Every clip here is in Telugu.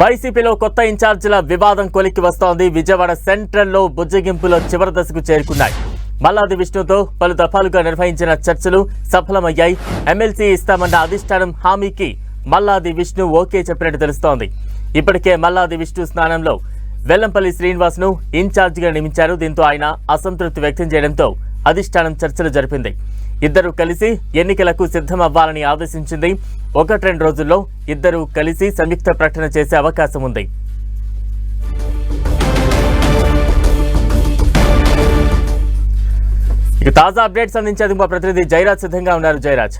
వైసీపీలో కొత్త ఇన్ఛార్జీల వివాదం కొలిక్కి వస్తోంది. విజయవాడ సెంట్రల్లో బుజ్జగింపులో చివరి దశకు చేరుకున్నాయి. మల్లాది విష్ణుతో పలు దఫాలుగా నిర్వహించిన చర్చలు సఫలమయ్యాయి. ఎమ్మెల్సీ ఇస్తామన్న అధిష్టానం హామీకి మల్లాది విష్ణు ఓకే చెప్పినట్టు తెలుస్తోంది. ఇప్పటికే మల్లాది విష్ణు స్నానంలో వెల్లంపల్లి శ్రీనివాస్ను ఇన్ఛార్జిగా నియమించారు. దీంతో ఆయన అసంతృప్తి వ్యక్తం చేయడంతో అధిష్టానం చర్చలు జరిపింది. ఇద్దరు కలిసి ఎన్నికలకు సిద్ధమవ్వాలని ఆదేశించింది. ఒకటి రెండు రోజుల్లో ఇద్దరు కలిసి సంయుక్త ప్రకటన చేసే అవకాశం ఉంది. ఇక తాజా అప్డేట్స్ అందించేందుకు మా ప్రతినిధి జయరాజ్ సిద్ధంగా ఉన్నారు. జయరాజ్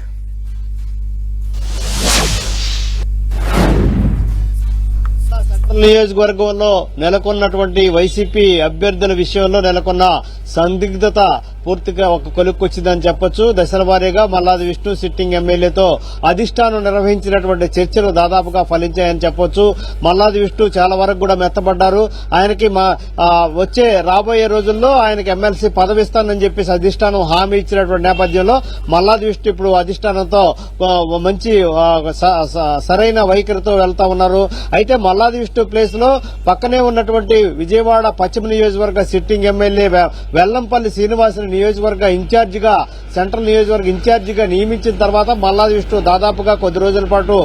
నియోజకవర్గంలో నెలకొన్నటువంటి వైసీపీ అభ్యర్థుల విషయంలో నెలకొన్న సందిగ్ధత పూర్తిగా ఒక కొలుక్కొచ్చిందని చెప్పొచ్చు. దశల వారీగా మల్లాది విష్ణు సిట్టింగ్ ఎమ్మెల్యేతో అధిష్టానం నిర్వహించినటువంటి చర్చలు దాదాపుగా ఫలించాయని చెప్పొచ్చు. మల్లాది విష్ణు చాలా వరకు కూడా మెత్తబడ్డారు. ఆయనకి మా వచ్చే రాబోయే రోజుల్లో ఆయనకి ఎమ్మెల్సీ పదవి ఇస్తానని చెప్పేసి అధిష్టానం హామీ ఇచ్చినటువంటి నేపథ్యంలో మల్లాది విష్ణు ఇప్పుడు అధిష్టానంతో మంచి స- స- సరైన వైఖరితో వెళ్తా ఉన్నారు. అయితే మల్లాది విష్ణు ప్లేస్లో పక్కనే ఉన్నటువంటి విజయవాడ పశ్చిమ నియోజకవర్గ సిట్టింగ్ ఎమ్మెల్యే వెల్లంపల్లి శ్రీనివాసుని నియోజకవర్గ ఇన్ఛార్జిగా సెంట్రల్ నియోజకవర్గ ఇన్ఛార్జిగా నియమించిన తర్వాత మల్లాది విష్ణు దాదాపుగా కొద్ది రోజుల పాటు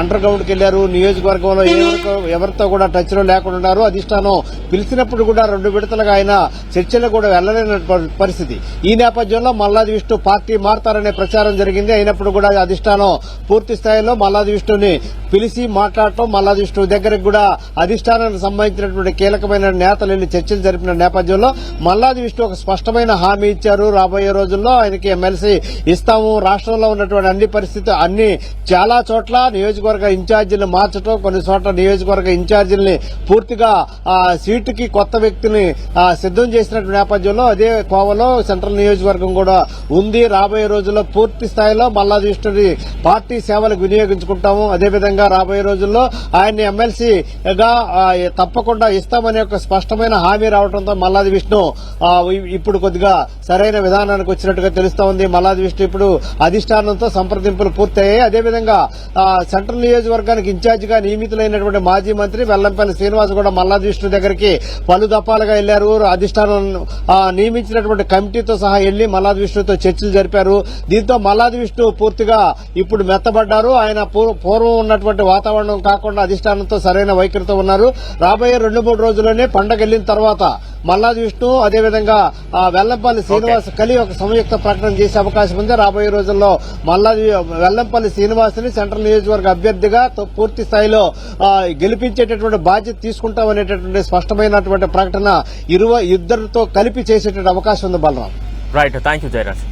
అండర్ గ్రౌండ్కి వెళ్ళారు నియోజకవర్గంలో ఎవరితో ఎవరితో కూడా టచ్లో లేకుండా ఉన్నారు. అధిష్టానం పిలిచినప్పుడు కూడా రెండు విడతలుగా ఆయన చర్చలు కూడా వెళ్ళలేని పరిస్థితి. ఈ నేపథ్యంలో మల్లాది విష్ణు పార్టీ మారతారనే ప్రచారం జరిగింది. అయినప్పుడు కూడా అధిష్టానం పూర్తి స్థాయిలో మల్లాది విష్ణుని పిలిచి మాట్లాడటం మల్లాది విష్ణు దగ్గరకు కూడా అధిష్టానానికి సంబంధించినటువంటి కీలకమైన నేతలు చర్చలు జరిపిన నేపథ్యంలో మల్లాది విష్ణు ఒక స్పష్టమైన హామీ ఇచ్చారు. రాబోయే రోజుల్లో ఆయనకి ఎమ్మెల్సీ ఇస్తాము. రాష్ట్రంలో ఉన్నటువంటి అన్ని పరిస్థితులు అన్ని చాలా చోట్ల నియోజకవర్గ ఇన్ఛార్జీలు మార్చడం కొన్ని చోట్ల నియోజకవర్గ ఇన్ఛార్జీల్ని పూర్తిగా ఆ సీటుకి కొత్త వ్యక్తిని సిద్దం సిద్ధం చేసినటువంటి నేపథ్యంలో అదే కోవలో సెంట్రల్ నియోజకవర్గం కూడా ఉంది. రాబోయే రోజుల్లో పూర్తి స్థాయిలో మల్లాది పార్టీ సేవలకు వినియోగించుకుంటాము. అదేవిధంగా రాబోయే రోజుల్లో ఆయన్ని ఎమ్మెల్సీగా తప్పకుండా ఇస్తామనే ఒక స్పష్టమైన హామీ రావడంతో మల్లాది విష్ణు ఇప్పుడు కొద్దిగా సరైన విధానానికి వచ్చినట్టుగా తెలుస్తా ఉంది. మల్లాది విష్ణు ఇప్పుడు అధిష్టానంతో సంప్రదింపులు పూర్తయ్యాయి. అదేవిధంగా సెంట్రల్ నియోజకవర్గానికి ఇన్ఛార్జిగా నియమితులైనటువంటి మాజీ మంత్రి వెల్లంపల్లి శ్రీనివాస్ కూడా మల్లాది విష్ణు దగ్గరికి పలు దఫాలుగా వెళ్ళారు అధిష్టానం నియమించినటువంటి కమిటీతో సహా వెళ్ళి మల్లాది విష్ణుతో చర్చలు జరిపారు. దీంతో మల్లాది విష్ణు పూర్తిగా ఇప్పుడు మెత్తబడ్డారు. ఆయన పూర్వం ఉన్నటువంటి వాతావరణం కాకుండా అధిష్టానంతో సరైన వైఖరితో ఉన్నారు. రాబోయే రెండు మూడు రోజుల్లోనే పండగ వెళ్ళిన తర్వాత మల్లాది విష్ణు అదేవిధంగా వెల్లంపల్లి వెల్లంపల్లి శ్రీనివాస్ కలి ఒక సంయుక్త ప్రకటన చేసే అవకాశం ఉంది. రాబోయే రోజుల్లో మల్లాది వెల్లంపల్లి శ్రీనివాస్ని సెంట్రల్ నియోజకవర్గ అభ్యర్థిగా పూర్తి స్థాయిలో గెలిపించేటటువంటి బాధ్యత తీసుకుంటామనేటటువంటి స్పష్టమైనటువంటి ప్రకటన ఇరువ ఇద్దరితో కలిపి చేసేటువంటి అవకాశం ఉంది Balaram. Right thank you Jayaraj